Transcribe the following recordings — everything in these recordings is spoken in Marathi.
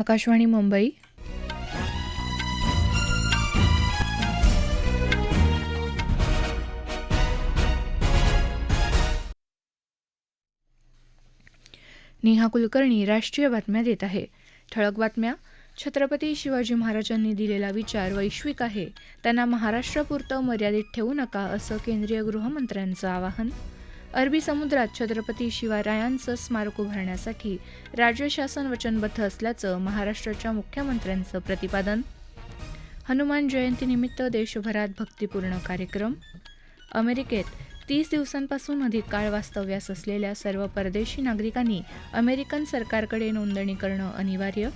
आकाशवाणी मुंबई. नेहा कुलकर्णी राष्ट्रीय बातम्या देत आहे. ठळक बातम्या. छत्रपती शिवाजी महाराजांनी दिलेला विचार वैश्विक आहे. त्यांना महाराष्ट्रापुरतं मर्यादित ठेवू नका असं केंद्रीय गृहमंत्र्यांचं आवाहन अरबी समुद्रात छत्रपती शिवरायांचं स्मारक उभारण्यासाठी राज्य शासन वचनबद्ध असल्याचं महाराष्ट्राच्या मुख्यमंत्र्यांचं प्रतिपादन. हनुमान जयंतीनिमित्त देशभरात भक्तिपूर्ण कार्यक्रम. अमेरिकेत तीस दिवसांपासून अधिक काळ वास्तव्यास असलेल्या सर्व परदेशी नागरिकांनी अमेरिकन सरकारकडे नोंदणी करणं अनिवार्य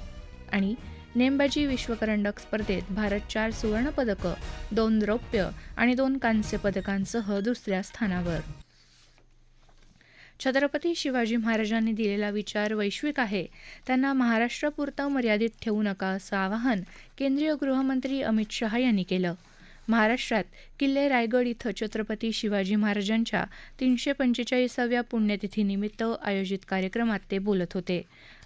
आणि नेमबाजी विश्वकरंडक स्पर्धेत भारत चार सुवर्णपदकं दोन रौप्य आणि दोन कांस्य पदकांसह दुसऱ्या स्थानावर. छत्रपती शिवाजी महाराजांनी दिलेला विचार वैश्विक आहे. त्यांना महाराष्ट्रापुरतं मर्यादित ठेवू नका असं आवाहन केंद्रीय गृहमंत्री अमित शहा यांनी केलं. महाराष्ट्रात किल्ले रायगड इथं छत्रपती शिवाजी महाराजांच्या तीनशे पंचेचाळीसाव्या पुण्यतिथीनिमित्त आयोजित कार्यक्रमात ते बोलत होते.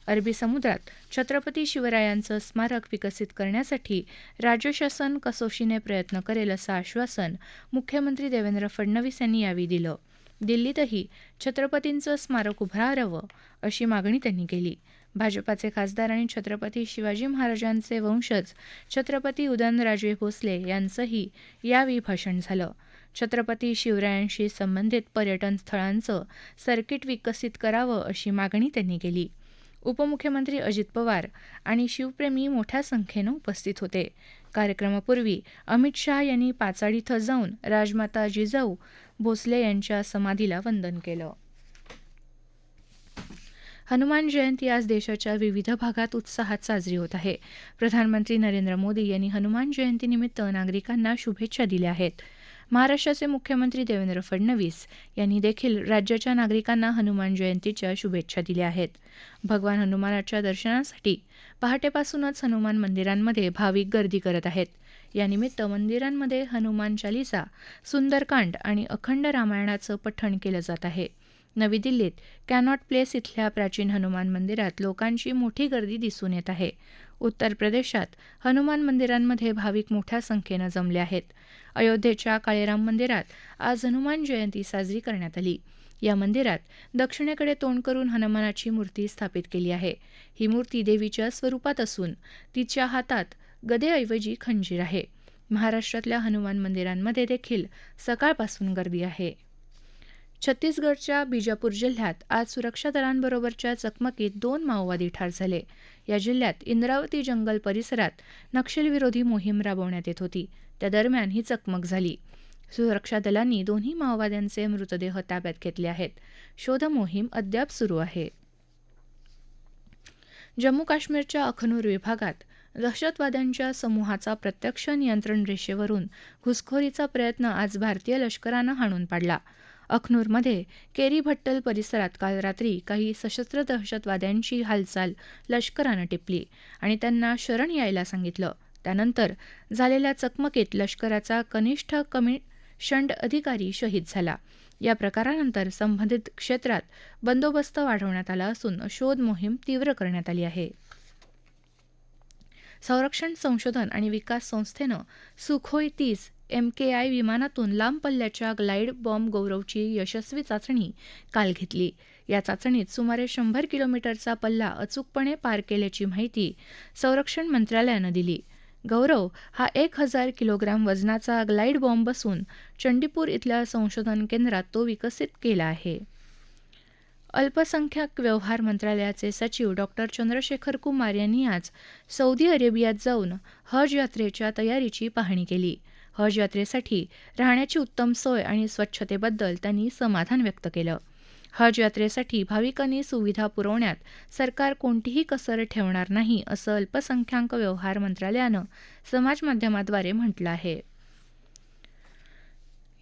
अरबी समुद्रात छत्रपती शिवरायांचं स्मारक विकसित करण्यासाठी राज्य शासन कसोशीने प्रयत्न करेल असं आश्वासन मुख्यमंत्री देवेंद्र फडणवीस यांनी यावेळी दिलं. दिल्लीतही छत्रपतींचं स्मारक उभारावं अशी मागणी त्यांनी केली. भाजपाचे खासदार आणि छत्रपती शिवाजी महाराजांचे वंशज छत्रपती उदयनराजे भोसले यांचंही यावेळी भाषण झालं. छत्रपती शिवरायांशी संबंधित पर्यटन स्थळांचं सर्किट विकसित करावं अशी मागणी त्यांनी केली. उपमुख्यमंत्री अजित पवार आणि शिवप्रेमी मोठ्या संख्येनं उपस्थित होते. कार्यक्रमापूर्वी अमित शहा यांनी पाचाड इथं जाऊन राजमाता जिजाऊ भोसले यांच्या समाधीला वंदन केलं. हनुमान जयंती आज देशाच्या विविध भागात उत्साहात साजरी होत आहे. प्रधानमंत्री नरेंद्र मोदी यांनी हनुमान जयंतीनिमित्त नागरिकांना शुभेच्छा दिल्या आहेत. महाराष्ट्राचे मुख्यमंत्री देवेंद्र फडणवीस यांनी देखील राज्याच्या नागरिकांना हनुमान जयंतीच्या शुभेच्छा दिल्या आहेत. भगवान हनुमानाच्या दर्शनासाठी पहाटेपासूनच हनुमान मंदिरांमध्ये भाविक गर्दी करत आहेत. यानिमित्त मंदिरांमध्ये हनुमान चालिसा सुंदरकांड आणि अखंड रामायणाचं पठण केलं जात आहे. नवी दिल्लीत. कॅनॉट प्लेस इथल्या प्राचीन हनुमान मंदिरात लोकांची मोठी गर्दी दिसून येत आहे. उत्तर प्रदेशात हनुमान मंदिरांमध्ये भाविक मोठ्या संख्येनं जमले आहेत. अयोध्येच्या काळेराम मंदिरात आज हनुमान जयंती साजरी करण्यात आली. या मंदिरात दक्षिणेकडे तोंड करून हनुमानाची मूर्ती स्थापित केली आहे. ही मूर्ती देवीच्या स्वरूपात असून तिच्या हातात गदेऐवजी खंजीर आहे. महाराष्ट्रातल्या हनुमान मंदिरांमध्ये देखील सकाळपासून गर्दी आहे. छत्तीसगडच्या बिजापूर जिल्ह्यात आज सुरक्षा दलांबरोबरच्या चकमकीत दोन माओवादी ठार झाले. या जिल्ह्यात इंद्रावती जंगल परिसरात नक्षलविरोधी मोहीम राबवण्यात येत होती. त्या दरम्यान ही चकमक झाली. सुरक्षा दलांनी दोन्ही माओवाद्यांचे मृतदेह ताब्यात घेतले आहेत. शोध मोहीम अद्याप सुरू आहे. जम्मू काश्मीरच्या अखनूर विभागात दहशतवाद्यांच्या समूहाचा प्रत्यक्ष नियंत्रण रेषेवरून घुसखोरीचा प्रयत्न आज भारतीय लष्करानं हाणून पाडला. अखनूरमध्ये केरी भट्टल परिसरात काल रात्री काही सशस्त्र दहशतवाद्यांची हालचाल लष्करानं टिपली आणि त्यांना शरण यायला सांगितलं. त्यानंतर झालेल्या चकमकीत लष्कराचा कनिष्ठ कमिशंड अधिकारी शहीद झाला. या प्रकारानंतर संबंधित क्षेत्रात बंदोबस्त वाढवण्यात आला असून शोध मोहीम तीव्र करण्यात आली आहे. संरक्षण संशोधन आणि विकास संस्थेनं सुखोई तीस एमकेआय विमानातून लांब पल्ल्याच्या ग्लाईड बॉम्ब गौरवची यशस्वी चाचणी काल घेतली. या चाचणीत सुमारे शंभर किलोमीटरचा पल्ला अचूकपणे पार केल्याची माहिती संरक्षण मंत्रालयानं दिली. गौरव हा एक हजार किलोग्राम वजनाचा ग्लाईड बॉम्ब असून चंडीपूर इथल्या संशोधन केंद्रात तो विकसित केला आहे. अल्पसंख्याक व्यवहार मंत्रालयाचे सचिव डॉक्टर चंद्रशेखर कुमार यांनी आज सौदी अरेबियात जाऊन हज यात्रेच्या तयारीची पाहणी केली. हज यात्रेसाठी राहण्याची उत्तम सोय आणि स्वच्छतेबद्दल त्यांनी समाधान व्यक्त केलं. हज यात्रेसाठी भाविकांनी सुविधा पुरवण्यात सरकार कोणतीही कसर ठेवणार नाही असं अल्पसंख्याक व्यवहार मंत्रालयानं समाजमाध्यमाद्वारे म्हटलं आहे.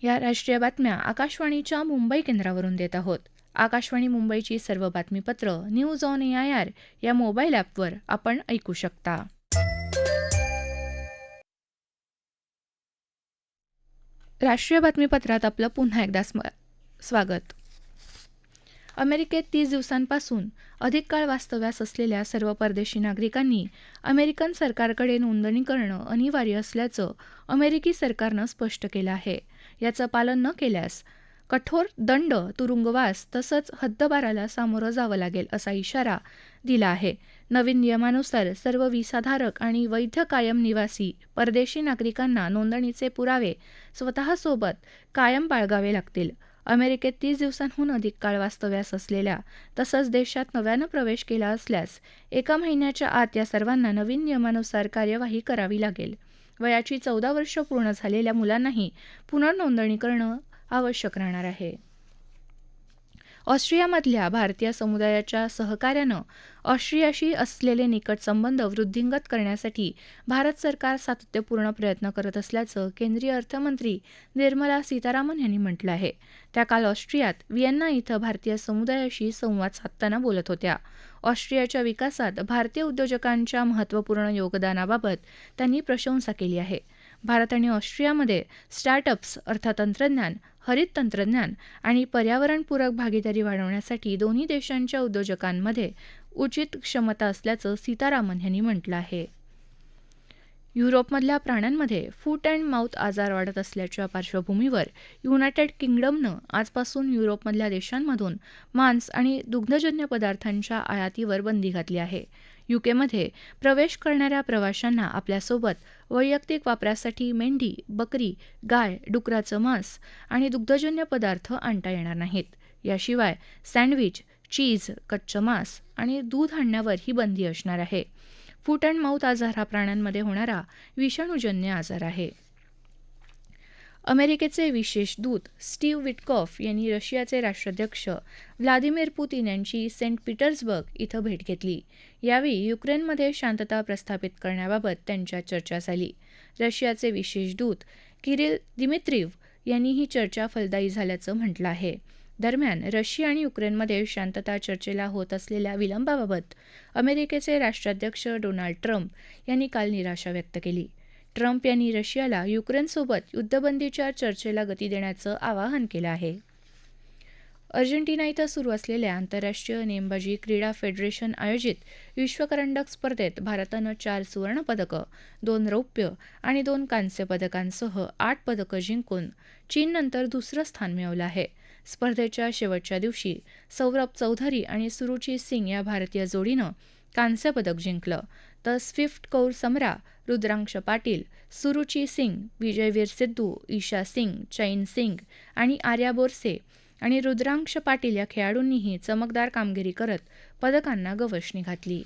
या राष्ट्रीय बातम्या आकाशवाणीच्या मुंबई केंद्रावरून देत आहोत. आकाशवाणी मुंबईची सर्व बातमीपत्र news on A I R या मोबाईल ॲपवर आपण ऐकू शकता. राष्ट्रीय बातमीपत्रात आपलं पुन्हा एकदा स्वागत. अमेरिकेत तीस दिवसांपासून अधिक काळ वास्तव्यास असलेल्या सर्व परदेशी नागरिकांनी अमेरिकन सरकारकडे नोंदणी करणं अनिवार्य असल्याचं अमेरिकी सरकारनं स्पष्ट केलं आहे. याचं पालन न केल्यास कठोर दंड तुरुंगवास तसंच हद्दबाराला सामोरं जावं लागेल असा इशारा दिला आहे. नवीन नियमानुसार सर्व विसाधारक आणि वैध कायम निवासी परदेशी नागरिकांना नोंदणीचे पुरावे स्वतःसोबत कायम बाळगावे लागतील. अमेरिकेत तीस दिवसांहून अधिक काळ वास्तव्यास असलेल्या तसंच देशात नव्यानं प्रवेश केला असल्यास एका महिन्याच्या आत या सर्वांना नवीन नियमानुसार कार्यवाही करावी लागेल. वयाची चौदा वर्ष पूर्ण झालेल्या मुलांनाही पुनर्नोंदणी करणं आवश्यक राहणार आहे. ऑस्ट्रियामधल्या भारतीय समुदायाच्या सहकार्यानं ऑस्ट्रियाशी असलेले निकट संबंध वृद्धिंगत करण्यासाठी भारत सरकार सातत्यपूर्ण प्रयत्न करत असल्याचं केंद्रीय अर्थमंत्री निर्मला सीतारामन यांनी म्हटलं आहे. त्या काल ऑस्ट्रियात व्हिएन्ना इथं भारतीय समुदायाशी संवाद साधताना बोलत होत्या. ऑस्ट्रियाच्या विकासात भारतीय उद्योजकांच्या महत्त्वपूर्ण योगदानाबाबत त्यांनी प्रशंसा केली आहे. भारत आणि ऑस्ट्रियामध्ये स्टार्टअप्स अर्थतंत्रज्ञान हरित तंत्रज्ञान आणि पर्यावरणपूरक भागीदारी वाढवण्यासाठी दोन्ही देशांच्या उद्योजकांमध्ये उचित क्षमता असल्याचं सीतारामन यांनी म्हटलं आहे. युरोपमधल्या प्राण्यांमध्ये फूट अँड माउथ आजार वाढत असल्याच्या पार्श्वभूमीवर युनायटेड किंगडमनं आजपासून युरोपमधल्या देशांमधून मांस आणि दुग्धजन्य पदार्थांच्या आयातीवर बंदी घातली आहे. युकेमध्ये प्रवेश करणाऱ्या प्रवाशांना आपल्यासोबत वैयक्तिक वापरासाठी मेंढी बकरी गाय डुकराचं मांस आणि दुग्धजन्य पदार्थ आणता येणार नाहीत. याशिवाय सँडविच चीज कच्चं मांस आणि दूध आणण्यावर ही बंदी असणार आहे. फूट अँड माउथ आजार हा प्राण्यांमध्ये होणारा विषाणूजन्य आजार आहे. अमेरिकेचे विशेष दूत स्टीव्ह विटकॉफ यांनी रशियाचे राष्ट्राध्यक्ष व्लादिमीर पुतीन यांची सेंट पीटर्सबर्ग इथं भेट घेतली. यावेळी युक्रेनमध्ये शांतता प्रस्थापित करण्याबाबत त्यांच्यात चर्चा झाली. रशियाचे विशेष दूत किरिल दिमित्रीव यांनी ही चर्चा फलदायी झाल्याचं म्हटलं आहे. दरम्यान रशिया आणि युक्रेनमध्ये शांतता चर्चेला होत असलेल्या विलंबाबाबत अमेरिकेचे राष्ट्राध्यक्ष डोनाल्ड ट्रम्प यांनी काल निराशा व्यक्त केली. ट्रम्प यांनी रशियाला युक्रेनसोबत युद्धबंदीच्या चर्चेला गती देण्याचं आवाहन केलं आहे. अर्जेंटिना इथं सुरू असलेल्या आंतरराष्ट्रीय नेमबाजी क्रीडा फेडरेशन आयोजित विश्वकरंडक स्पर्धेत भारतानं चार सुवर्णपदकं दोन रौप्य आणि दोन कांस्य पदकांसह आठ पदकं जिंकून चीननंतर दुसरं स्थान मिळवलं आहे. स्पर्धेच्या शेवटच्या दिवशी सौरभ चौधरी आणि सुरुची सिंग या भारतीय जोडीनं कांस्य पदक जिंकलं. तर स्विफ्ट कौर समरा रुद्रांश पाटील सुरुची सिंग विजयवीर सिद्धू ईशा सिंग चैन सिंग आणि आर्या बोरसे आणि रुद्रांश पाटील या खेळाडूंनीही चमकदार कामगिरी करत पदकांना गवसणी घातली.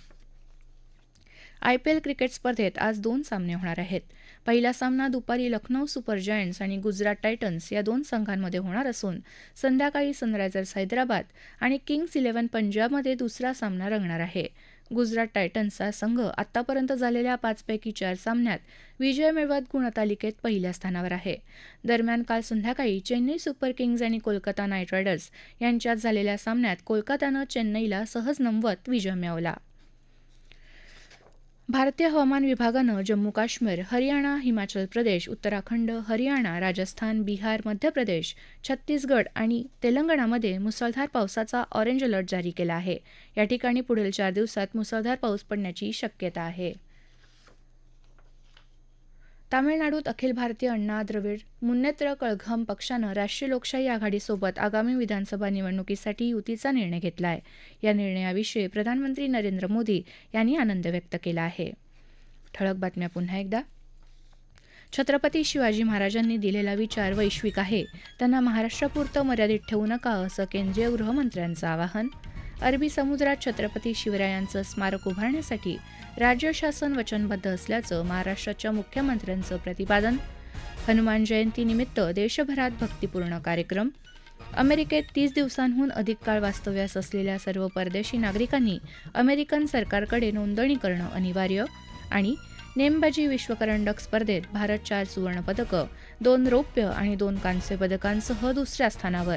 आयपीएल क्रिकेट स्पर्धेत आज दोन सामने होणार आहेत. पहिला सामना दुपारी लखनौ सुपर जायंट्स आणि गुजरात टायटन्स या दोन संघांमध्ये होणार असून संध्याकाळी सनरायझर्स हैदराबाद आणि किंग्स इलेव्हन पंजाबमध्ये दुसरा सामना रंगणार आहे. गुजरात टायटन्सचा संघ आतापर्यंत झालेल्या पाचपैकी चार सामन्यात विजय मिळवत गुणतालिकेत पहिल्या स्थानावर आहे. दरम्यान काल संध्याकाळी चेन्नई सुपर किंग्ज आणि कोलकाता नाईट रायडर्स यांच्यात झालेल्या सामन्यात कोलकातानं चेन्नईला सहज नमवत विजय मिळवला. भारतीय हवामान विभागानं जम्मू काश्मीर हरियाणा हिमाचल प्रदेश उत्तराखंड हरियाणा राजस्थान बिहार मध्य प्रदेश छत्तीसगड आणि तेलंगणामध्ये मुसळधार पावसाचा ऑरेंज अलर्ट जारी केला आहे. या ठिकाणी पुढील चार दिवसात मुसळधार पाऊस पडण्याची शक्यता आहे. तामिळनाडूत अखिल भारतीय अण्णा द्रविड मुन्नेत्र कळघम पक्षानं राष्ट्रीय लोकशाही आघाडीसोबत आगामी विधानसभा निवडणुकीसाठी युतीचा निर्णय घेतला आहे या निर्णयाविषयी प्रधानमंत्री नरेंद्र मोदी यांनी आनंद व्यक्त केला आहे. ठळक बातम्या पुन्हा एकदा. छत्रपती शिवाजी महाराजांनी दिलेला विचार वैश्विक आहे. त्यांना महाराष्ट्रापुरतं मर्यादित ठेवू नका असं केंद्रीय गृहमंत्र्यांचं आवाहन. अरबी समुद्रात छत्रपती शिवरायांचं स्मारक उभारण्यासाठी राज्य शासन वचनबद्ध असल्याचं महाराष्ट्राच्या मुख्यमंत्र्यांचं प्रतिपादन. हनुमान जयंतीनिमित्त देशभरात भक्तिपूर्ण कार्यक्रम. अमेरिकेत तीस दिवसांहून अधिक काळ वास्तव्यास असलेल्या सर्व परदेशी नागरिकांनी अमेरिकन सरकारकडे नोंदणी करणं अनिवार्य आणि नेमबाजी विश्वकरंडक स्पर्धेत भारत चार सुवर्णपदकं दोन रौप्य आणि दोन कांस्य पदकांसह दुसऱ्या स्थानावर